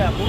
লাগবে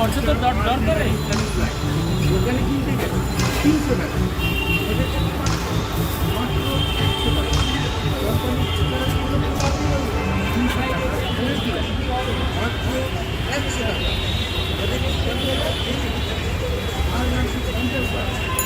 বর্ষা তো দরকারে দোকানে কিনতে গেলে তিনশো টাকা। একশো টাকা। আর পঞ্চাশ